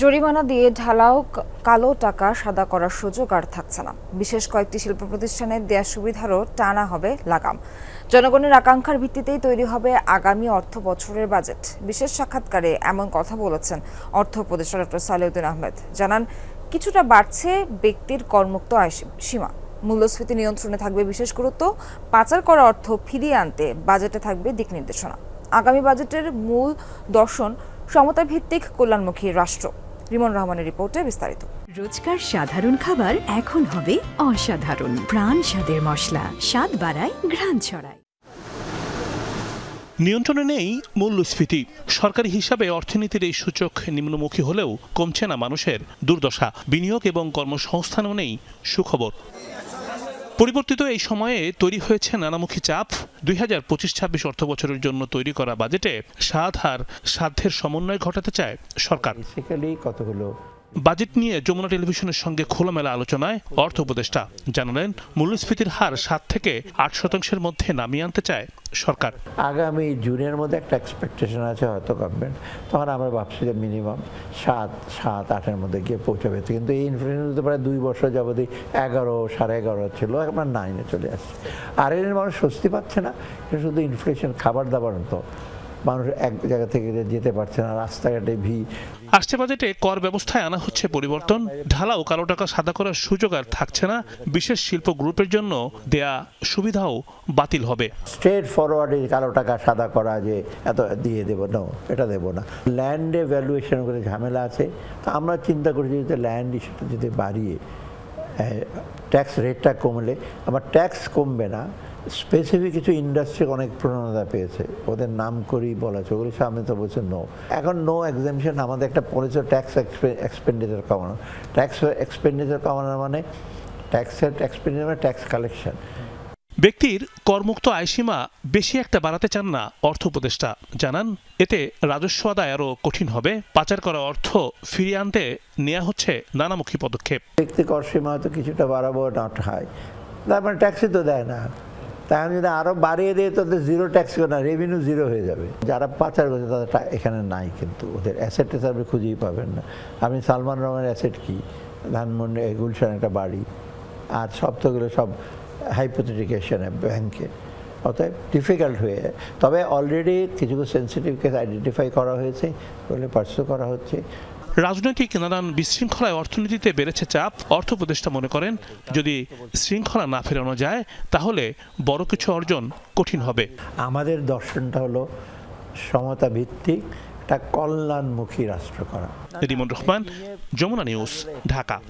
জরিমানা দিয়ে ঢালাও কালো টাকা সাদা করার সুযোগ আর থাকছে না। বিশেষ কয়েকটি শিল্প প্রতিষ্ঠানের দেয়া সুবিধারও টানা হবে লাগাম। জনগণের আকাঙ্ক্ষার ভিত্তিতেই তৈরি হবে আগামী অর্থ বছরের বাজেট। বিশেষ সাক্ষাৎকারে এমন কথা বলেছেন অর্থ উপদেষ্টা ডক্টর সালেউদ্দিন আহমেদ। জানান, কিছুটা বাড়ছে ব্যক্তির কর্মুক্ত আয় সীমা। মূল্যস্ফীতি নিয়ন্ত্রণে থাকবে বিশেষ গুরুত্ব, পাচার করা অর্থ ফিরিয়ে আনতে বাজেটে থাকবে দিক নির্দেশনা। আগামী বাজেটের মূল দর্শন সমতা ভিত্তিক কল্যাণমুখী রাষ্ট্র। রিমন রহমানের রিপোর্টে বিস্তারিত। রোজকার সাধারণ খাবার এখন হবে অসাধারণ। প্রাণ স্বাদের মশলা। স্বাদ বাড়ায় ঘ্রাণ ছড়ায়। নিয়ন্ত্রণে নেই মূল্যস্ফীতি। সরকারি হিসাবে অর্থনীতির এই সূচক নিম্নমুখী হলেও কমছে না মানুষের দুর্দশা। বিনিয়োগ এবং কর্মসংস্থানও নেই সুখবর। পরিবর্তিত এই সময়ে তৈরি হয়েছে নানামুখী চাপ। দুই হাজার পঁচিশ ছাব্বিশ অর্থ বছরের জন্য তৈরি করা বাজেটে সাত আর সাধ্যের সমন্বয় ঘটাতে চায় সরকার। কতগুলো বাজেট নিয়ে যমুনা টেলিভিশনের সঙ্গে খোলামেলা আলোচনায় অর্থ উপদেষ্টা জানালেন, মূল্যস্ফীতির হার সাত থেকে আট শতাংশের মধ্যে নামিয়ে আনতে চায় সরকার। আগামী জুনের মধ্যে একটা এক্সপেকটেশন আছে হয়তো গভর্নমেন্ট তখন আমরা ভাবছি যে মিনিমাম সাত সাত, আটের মধ্যে গিয়ে পৌঁছাবে। কিন্তু এই ইনফ্লেশন হতে পারে দুই বছর যাবতী এগারো, সাড়ে এগারো ছিল, এখন নাইনে চলে আসছে। আর এর মানুষ স্বস্তি পাচ্ছে না শুধু ইনফ্লেশন খাবার দাবার তো মানুষ এক জায়গা থেকে যেতে পারছে না রাস্তাঘাটে ভিড়। আসছে বাজেটে কর ব্যবস্থায় আনা হচ্ছে পরিবর্তন। ঢালাও কালো টাকা সাদা করার সুযোগ আর থাকছে না। বিশেষ শিল্প গ্রুপের জন্য দেয়া সুবিধাও বাতিল হবে। স্ট্রেট ফরওয়ার্ডে কালো টাকা সাদা করা যে এত দিয়ে দেবো না এটা দেবো না। ল্যান্ডে ভ্যালুয়েশন করে ঝামেলা আছে। তো আমরা চিন্তা করি যে ল্যান্ড ইস্যুটা যদি বাড়িয়ে ট্যাক্স রেটটা কমলে। আমার ট্যাক্স কমবে না স্পেসিফিক কিছু ইন্ডাস্ট্রি অনেক প্রণতা পেয়েছে। ওদের নাম করেই বলা আছে, ওগুলি সামনে তো বলছে নো এখন নো এক্সামশন আমাদের একটা পলিসি ট্যাক্স এক্সপেন্ডিচার কমানো। ট্যাক্স এক্সপেন্ডিচার কমানো মানে ট্যাক্সের এক্সপেন্ডিচার মানে ট্যাক্স কালেকশন ব্যক্তির করমুক্ত আয়সীমা বেশি একটা বাড়াতে চান না অর্থ উপদেষ্টা। জানান, এতে রাজস্ব আদায় আরও কঠিন হবে। পাচার করা অর্থ ফিরিয়ে আনতে নেওয়া হচ্ছে নানামুখী পদক্ষেপ। ব্যক্তি কর সীমা হয়তো কিছুটা বাড়াবো নট হয় তার মানে ট্যাক্সই তো দেয় না। তাই আমি যদি আরও বাড়িয়ে দিই তো জিরো ট্যাক্স না রেভিনিউ জিরো হয়ে যাবে। যারা পাচার করছে, তাদের এখানে নাই কিন্তু। ওদের অ্যাসেট আপনি খুঁজেই পাবেন না। আপনি সালমান রহমানের অ্যাসেট কি? ধানমন্ডি গুলশান একটা বাড়ি। আর সপ্তাহগুলো সব হাইপোথেটিকেশনে ব্যাংকে অতএব ডিফিকাল্ট হয়ে যায়। তবে অলরেডি কিছু কিছু সেন্সিটিভ কেস আইডেন্টিফাই করা হয়েছে ওগুলো পার্সু করা হচ্ছে। রাজনৈতিক নানান বিশৃঙ্খলায় অর্থনীতিতে বেড়েছে চাপ অর্থ উপদেষ্টা মনে করেন যদি শৃঙ্খলা না ফেরানো যায় তাহলে বড় কিছু অর্জন কঠিন হবে। আমাদের দর্শনটা হলো সমতা ভিত্তিক একটা কল্যাণমুখী রাষ্ট্র করা। রিমন রহমান যমুনা নিউজ ঢাকা।